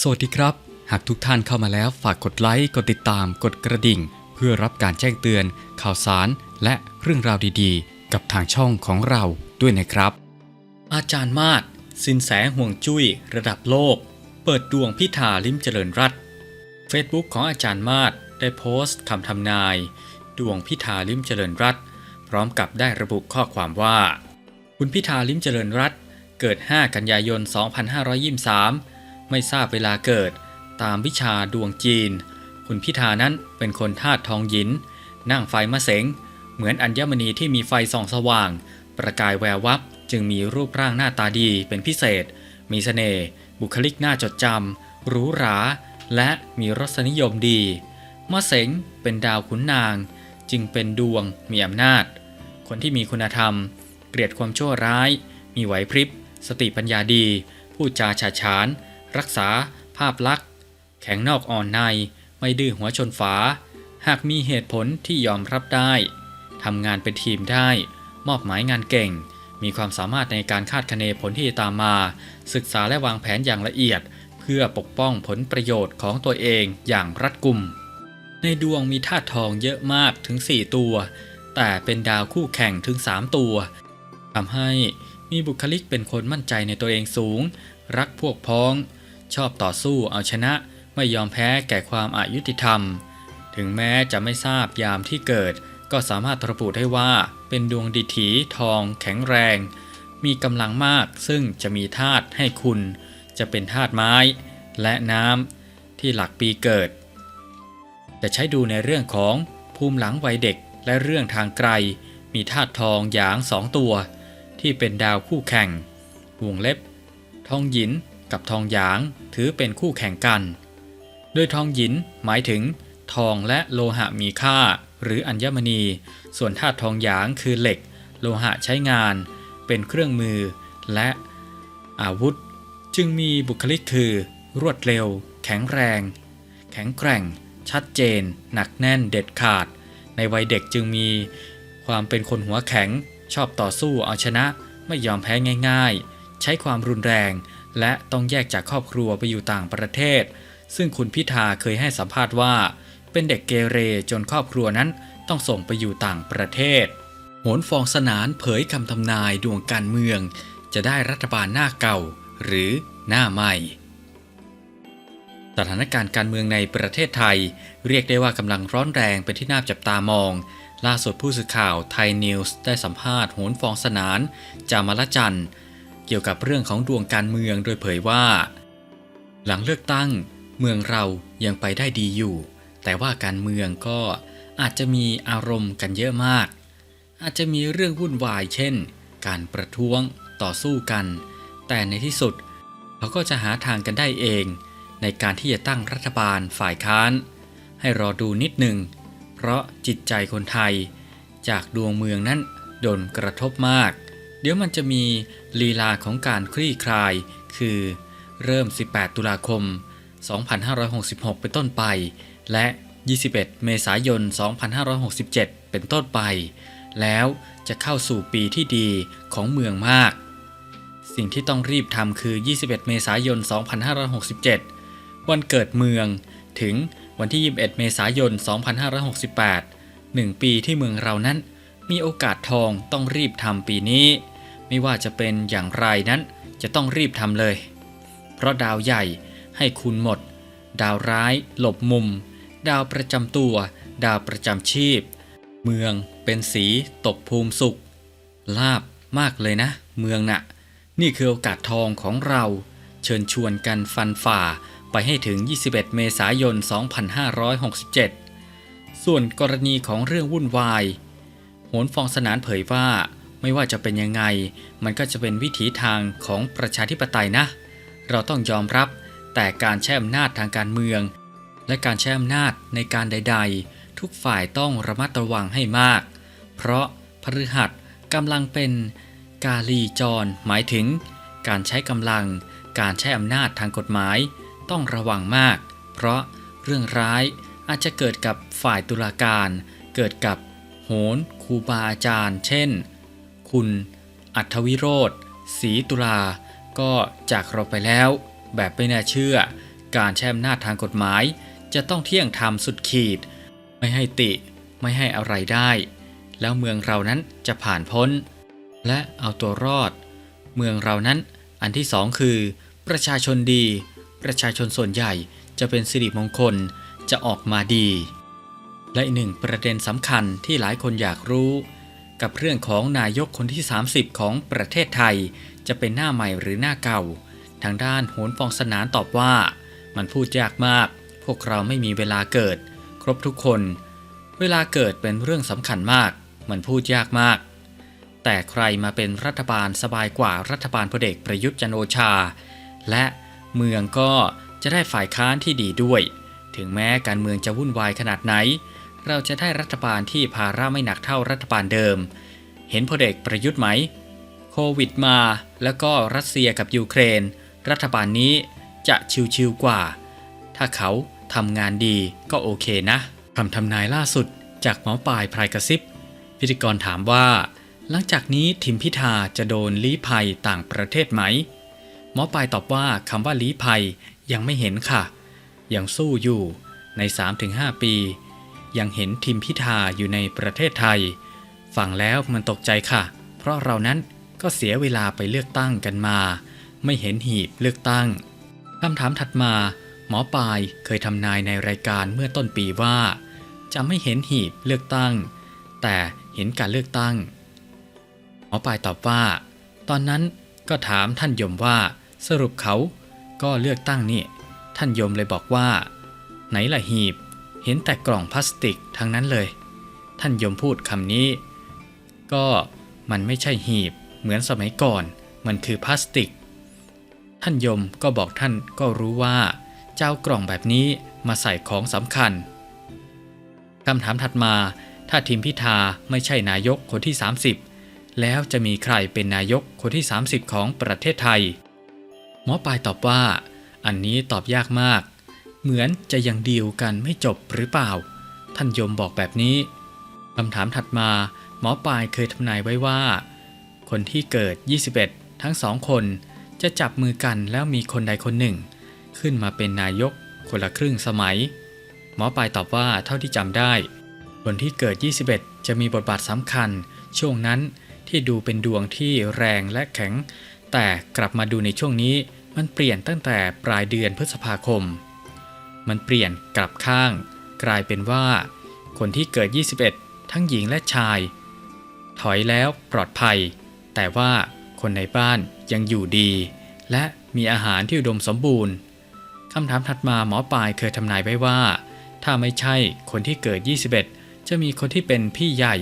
สวัสดีครับ หากทุกท่านเข้ามาแล้วฝากกดไลค์ กดติดตาม กดกระดิ่ง เพื่อรับการแจ้งเตือน ข่าวสาร และเรื่องราวดีๆ กับทางช่องของเราด้วยนะครับ อาจารย์มาศสินแสห่วงจุ้ย ระดับโลก เปิดดวงพิธาลิมเจริญรัตน์ Facebook ของอาจารย์มาศได้โพสต์คำทำนาย ดวงพิธาลิมเจริญรัตพร้อมกับได้ระบุข้อความว่า คุณพิธาลิมเจริญรัตเกิด 5 กันยายน 2523 ไม่ทราบเวลาเกิด ตามวิชาดวงจีน คุณพิธานั้นเป็นคนธาตุทองหยิน นั่งไฟมะเสง เหมือนอัญมณีที่มีไฟส่องสว่าง ประกายแวววับจึงมีรูปร่างหน้าตาดีเป็นพิเศษ มีเสน่ห์บุคลิกน่าจดจำหรูหรา และมีรสนิยมดีมะเสงเป็นดาวขุนนาง จึงเป็นดวงมีอำนาจ คนที่มีคุณธรรม เกลียดความชั่วร้าย มีไหวพริบ สติปัญญาดี พูดจาฉาฉาน รักษา ภาพลักษณ์ แข็งนอกอ่อนใน ไม่ดื้อหัวชนฝา หากมีเหตุผลที่ยอมรับได้ทำงานเป็นทีมได้ มอบหมายงานเก่ง มีความสามารถในการคาดคะเนผลที่จะตามมา ศึกษาและวางแผนอย่างละเอียด เพื่อปกป้องผลประโยชน์ของตัวเองอย่างรัดกุม ในดวงมีธาตุทองเยอะมากถึง 4 ตัว แต่เป็นดาวคู่แข่งถึง 3 ตัวทำให้มีบุคลิกเป็นคนมั่นใจในตัวเองสูง รักพวกพ้อง ชอบต่อสู้เอาชนะไม่ยอมแพ้แก่ความอายุติธรรม ถึงแม้จะไม่ทราบยามที่เกิด ก็สามารถระบุได้ว่า เป็นดวงดิถีทอง แข็งแรง มีกำลังมากซึ่งจะมีธาตุให้คุณ จะเป็นธาตุไม้ และน้ำที่หลักปีเกิด จะใช้ดูในเรื่องของภูมิหลังวัยเด็กและเรื่องทางไกล มีธาตุทองหยางสองตัว ที่เป็นดาวคู่แข่งวงเล็บ ทองหยิน กับทองหยางถือเป็นคู่แข่งกัน โดยทองหยินหมายถึง ทองและโลหะมีค่า หรืออัญมณี ส่วนธาตุทองหยางคือเหล็ก โลหะใช้งาน เป็นเครื่องมือ และอาวุธ จึงมีบุคลิกคือ รวดเร็ว แข็งแรง แข็งแกร่ง ชัดเจน หนักแน่นเด็ดขาด ในวัยเด็กจึงมี ความเป็นคนหัวแข็ง ชอบต่อสู้เอาชนะไม่ยอมแพ้ง่าย ๆ ใช้ความรุนแรง และต้องแยกจากครอบครัวไปอยู่ต่างประเทศ ซึ่งคุณพิธาเคยให้สัมภาษณ์ว่า เป็นเด็กเกเรจนครอบครัวนั้นต้องส่งไปอยู่ต่างประเทศโหนฟองสนานเผยคำทำนายดวงการเมือง จะได้รัฐบาลหน้าเก่า หรือหน้าใหม่ สถานการณ์การเมืองในประเทศไทย เรียกได้ว่ากำลังร้อนแรงเป็นที่น่าจับตามอง ล่าสุดผู้สื่อข่าวไทยนิวส์ได้สัมภาษณ์โหนฟองสนาน จามลจันทร์ เกี่ยวกับเรื่องของดวงการเมืองโดยเผยว่า หลังเลือกตั้ง เมืองเรายังไปได้ดีอยู่ แต่ว่าการเมืองก็อาจจะมีอารมณ์กันเยอะมาก อาจจะมีเรื่องวุ่นวายเช่น การประท้วงต่อสู้กัน แต่ในที่สุดเขาก็จะหาทางกันได้เอง ในการที่จะตั้งรัฐบาลฝ่ายค้าน ให้รอดูนิดหนึ่งเพราะจิตใจคนไทย จากดวงเมืองนั้นโดนกระทบมาก เดี๋ยวมันจะมีลีลาของการคลี่คลาย คือเริ่ม 18 ตุลาคม 2566 เป็นต้นไป และ 21 เมษายน 2567 เป็นต้นไป แล้วจะเข้าสู่ปีที่ดีของเมืองมาก สิ่งที่ต้องรีบทำคือ 21 เมษายน 2567 วันเกิดเมืองถึงวันที่ 21 เมษายน 2568 1 ปีที่เมืองเรานั้น มีโอกาสทองต้องรีบทำปีนี้ ไม่ว่าจะเป็นอย่างไรนั้นจะต้องรีบทำเลย เพราะดาวใหญ่ให้คุณหมด ดาวร้าย หลบมุม ดาวประจำตัว ดาวประจำชีพ เมืองเป็นสีตกภูมิสุข ลาบมากเลยนะ เมืองน่ะ นี่คือโอกาสทองของเรา เชิญชวนกันฟันฝ่าไปให้ถึง 21 เมษายน 2567 ส่วนกรณีของเรื่องวุ่นวาย โหนฟองสนานเผยว่า ไม่ว่าจะเป็นยังไง มันก็จะเป็นวิถีทางของประชาธิปไตยนะ เราต้องยอมรับแต่การใช้อำนาจทางการเมือง และการใช้อำนาจในการใด ๆ ทุกฝ่ายต้องระมัดระวังให้มาก เพราะพฤหัสกำลังเป็นกาลีจร หมายถึง การใช้กำลัง การใช้อำนาจทางกฎหมาย ต้องระวังมาก เพราะเรื่องร้ายอาจจะเกิดกับฝ่ายตุลาการ เกิดกับโหนครูบาอาจารย์ เช่น คุณ อัธวิโรธศรีตุลา ก็จากเราไปแล้ว แบบไม่น่าเชื่อ การแช่มนาจทางกฎหมาย จะต้องเที่ยงธรรมสุดขีด ไม่ให้ติ ไม่ให้อะไรได้ แล้วเมืองเรานั้นจะผ่านพ้น และเอาตัวรอด เมืองเรานั้นอันที่สองคือ ประชาชนดี ประชาชนส่วนใหญ่จะเป็นสิริมงคลจะออกมาดี และอีกหนึ่งประเด็นสำคัญที่หลายคนอยากรู้ กับเรื่องของนายกคนที่ 30 ของประเทศไทย จะเป็นหน้าใหม่หรือหน้าเก่า ทางด้านโหนฟองสนานตอบว่า มันพูดยากมาก พวกเราไม่มีเวลาเกิด ครบทุกคน เวลาเกิดเป็นเรื่องสำคัญมาก มันพูดยากมาก แต่ใครมาเป็นรัฐบาลสบายกว่ารัฐบาลพลเอกประยุทธ์จันโอชา และเมืองก็จะได้ฝ่ายค้านที่ดีด้วย ถึงแม้การเมืองจะวุ่นวายขนาดไหน เราจะได้รัฐบาลที่ภาระไม่หนักเท่ารัฐบาลเดิม เห็นพลเอกประยุทธ์ไหม โควิดมา แล้วก็รัสเซียกับยูเครน รัฐบาลนี้จะชิวๆกว่า ถ้าเขาทำงานดีก็โอเคนะคำทำนายล่าสุดจากหมอปลายพรายกระซิบ พิธีกรถามว่า หลังจากนี้ทิมพิธาจะโดนลี้ภัยต่างประเทศไหม หมอปลายตอบว่าคำว่าลี้ภัยยังไม่เห็นค่ะ ยังสู้อยู่ใน 3-5 ปี ยังเห็นทิมพิธาอยู่ในประเทศไทย ฟังแล้วมันตกใจค่ะ เพราะเรานั้นก็เสียเวลาไปเลือกตั้งกันมา ไม่เห็นหีบเลือกตั้งคำถามถัดมา หมอปลายเคยทำนายในรายการเมื่อต้นปีว่า จะไม่เห็นหีบเลือกตั้ง แต่เห็นการเลือกตั้ง หมอปลายตอบว่า ตอนนั้นก็ถามท่านยมว่าสรุปเขาก็เลือกตั้งนี่ ท่านยมเลยบอกว่า ไหนล่ะหีบ เห็นแต่กล่องพลาสติกทั้งนั้นเลย ท่านยมพูดคำนี้ ก็มันไม่ใช่หีบเหมือนสมัยก่อน มันคือพลาสติก ท่านยมก็บอกท่านก็รู้ว่าเจ้ากล่องแบบนี้มาใส่ของสำคัญคำถามถัดมาถ้าทีมพิธาไม่ใช่นายกคนที่ 30 แล้วจะมีใครเป็นนายกคนที่ 30 ของประเทศไทย หมอปลายตอบว่า อันนี้ตอบยากมาก เหมือนจะยังดีลกันไม่จบหรือเปล่า ท่านยมบอกแบบนี้คำถามถัดมาหมอปลายเคยทำนายไว้ว่า คนที่เกิด 21 ทั้งสองคนจะจับมือกันแล้วมีคนใดคนหนึ่ง ขึ้นมาเป็นนายกคนละครึ่งสมัย หมอปลายตอบว่าเท่าที่จำได้ คนที่เกิด 21 จะมีบทบาทสำคัญ ช่วงนั้นที่ดูเป็นดวงที่แรงและแข็ง แต่กลับมาดูในช่วงนี้มันเปลี่ยนตั้งแต่ปลายเดือนพฤษภาคม มันเปลี่ยนกลับข้าง กลายเป็นว่า คนที่เกิด 21 ทั้งหญิงและชาย ถอยแล้วปลอดภัย แต่ว่าคนในบ้านยังอยู่ดี และมีอาหารที่อุดมสมบูรณ์คำถามถัดมาหมอปลายเคยทำนายไว้ว่า ถ้าไม่ใช่คนที่เกิด 21 จะมีคนที่เป็นพี่ใหญ่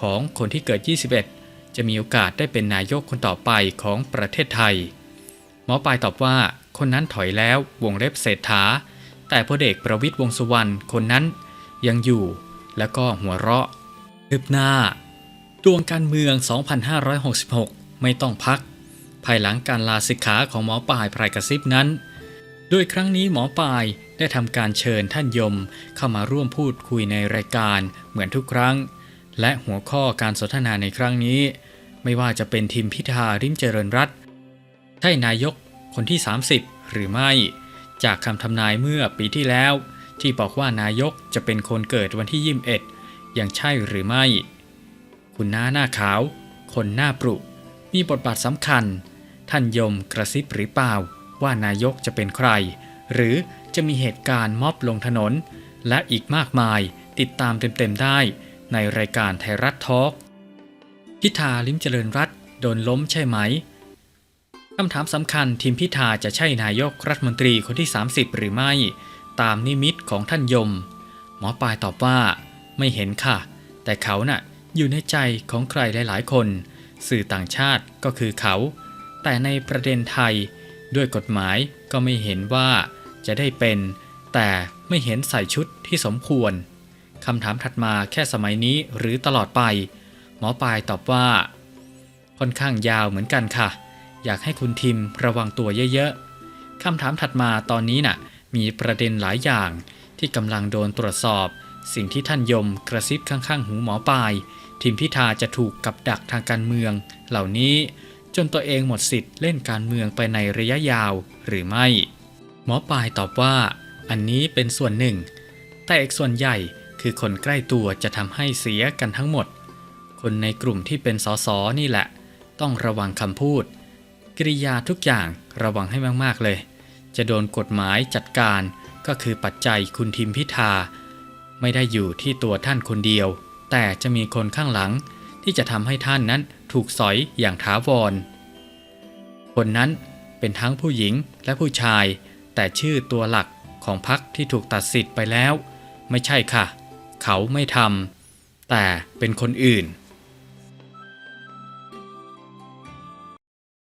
ของคนที่เกิด 21 จะมีโอกาสได้เป็นนายกคนต่อไปของประเทศไทย หมอปลายตอบว่าคนนั้นถอยแล้ววงเล็บเศรษฐา แต่พลเอกประวิตยวงสุวรรณคนนั้นยังอยู่แล้วก็หัวเราะคืบหน้า ดวงการเมือง 2566 ไม่ต้องพัก ภายหลังการลาสิกขาของหมอปายพรายกระซิบนั้น โดยครั้งนี้หมอปายได้ทำการเชิญท่านยมเข้ามาร่วมพูดคุยในรายการเหมือนทุกครั้ง และหัวข้อการสนทนาในครั้งนี้ ไม่ว่าจะเป็นทีมพิธาริมเจริญรัตใช่นายกคนที่ 30 หรือไม่ จากคำทำนายเมื่อปีที่แล้ว ที่บอกว่านายกจะเป็นคนเกิดวันที่ 21 ยังใช่หรือไม่ คุณน้าหน้าขาว คนหน้าปรุ มีบทบาทสำคัญ ท่านยมกระซิบหรือเปล่า ว่านายกจะเป็นใคร หรือจะมีเหตุการณ์ม็อบลงถนน และอีกมากมายติดตามเต็มๆได้ในรายการไทยรัฐทอล์กพิธาลิมเจริญรัตน์โดนล้มใช่ไหม คำถามสำคัญทีมพิธาจะใช่นายกรัฐมนตรีคนที่ 30 หรือไม่ ตามนิมิตของท่านยม หมอปลายตอบว่า ไม่เห็นค่ะ แต่เขาน่ะอยู่ในใจของใครหลาย ๆ คน สื่อต่างชาติก็คือเขา แต่ในประเด็นไทย ด้วยกฎหมายก็ไม่เห็นว่าจะได้เป็น แต่ไม่เห็นใส่ชุดที่สมควรคำถามถัดมาแค่สมัยนี้หรือตลอดไป หมอปลายตอบว่า ค่อนข้างยาวเหมือนกันค่ะ อยากให้คุณทิมระวังตัวเยอะๆคำถามถัดมาตอนนี้น่ะ มีประเด็นหลายอย่างที่กำลังโดนตรวจสอบ สิ่งที่ท่านยมกระซิบข้างๆ หูหมอปลายทีมพิธาจะถูกกับดักทางการเมือง เหล่านี้จนตัวเองหมดสิทธิ์เล่นการเมืองไปในระยะยาวหรือไม่หหมอปลายตอบว่า อันนี้เป็นส่วนหนึ่ง แต่อีกส่วนใหญ่คือคนใกล้ตัวจะทำให้เสียกันทั้งหมด คนในกลุ่มที่เป็นสสนี่แหละ ต้องระวังคำพูด กิริยาทุกอย่างระวังให้มากๆเลย จะโดนกฎหมายจัดการก็คือปัจจัยคุณทิมพิธา ไม่ได้อยู่ที่ตัวท่านคนเดียว แต่จะมีคนข้างหลังที่จะทำให้ท่านนั้นถูกสอยอย่างถาวร คนนั้นเป็นทั้งผู้หญิงและผู้ชาย แต่ชื่อตัวหลักของพรรคที่ถูกตัดสิทธิ์ไปแล้ว ไม่ใช่ค่ะ เขาไม่ทำแต่เป็นคนอื่น